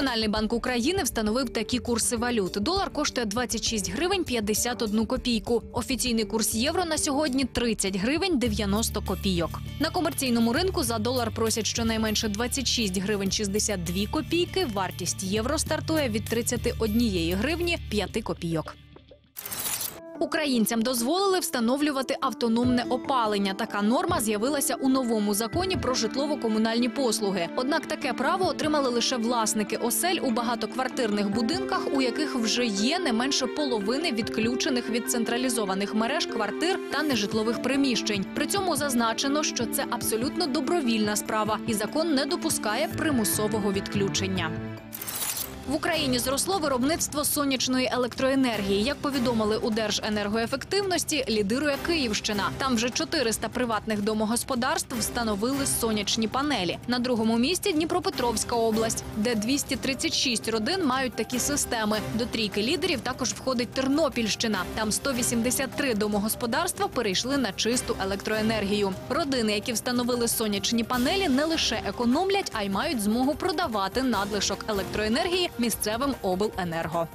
Національний банк України встановив такі курси валют. Долар коштує 26 гривень 51 копійку. Офіційний курс євро на сьогодні 30 гривень 90 копійок. На комерційному ринку за долар просять щонайменше 26 гривень 62 копійки. Вартість євро стартує від 31 гривні 5 копійок. Українцям дозволили встановлювати автономне опалення. Така норма з'явилася у новому законі про житлово-комунальні послуги. Однак таке право отримали лише власники осель у багатоквартирних будинках, у яких вже є не менше половини відключених від централізованих мереж квартир та нежитлових приміщень. При цьому зазначено, що це абсолютно добровільна справа, і закон не допускає примусового відключення. В Україні зросло виробництво сонячної електроенергії. Як повідомили у Держенергоефективності, лідирує Київщина. Там вже 400 приватних домогосподарств встановили сонячні панелі. На другому місці Дніпропетровська область, де 236 родин мають такі системи. До трійки лідерів також входить Тернопільщина. Там 183 домогосподарства перейшли на чисту електроенергію. Родини, які встановили сонячні панелі, не лише економлять, а й мають змогу продавати надлишок електроенергії місцевим обленерго.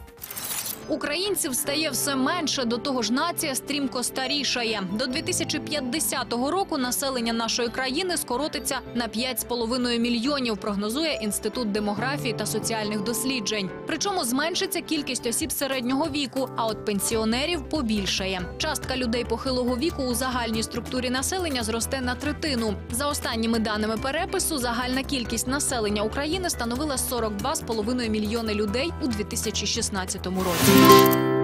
Українців стає все менше, до того ж нація стрімко старішає. До 2050 року населення нашої країни скоротиться на 5,5 мільйонів, прогнозує Інститут демографії та соціальних досліджень. Причому зменшиться кількість осіб середнього віку, а от пенсіонерів побільшає. Частка людей похилого віку у загальній структурі населення зросте на третину. За останніми даними перепису, загальна кількість населення України становила 42,5 мільйони людей у 2016 році. you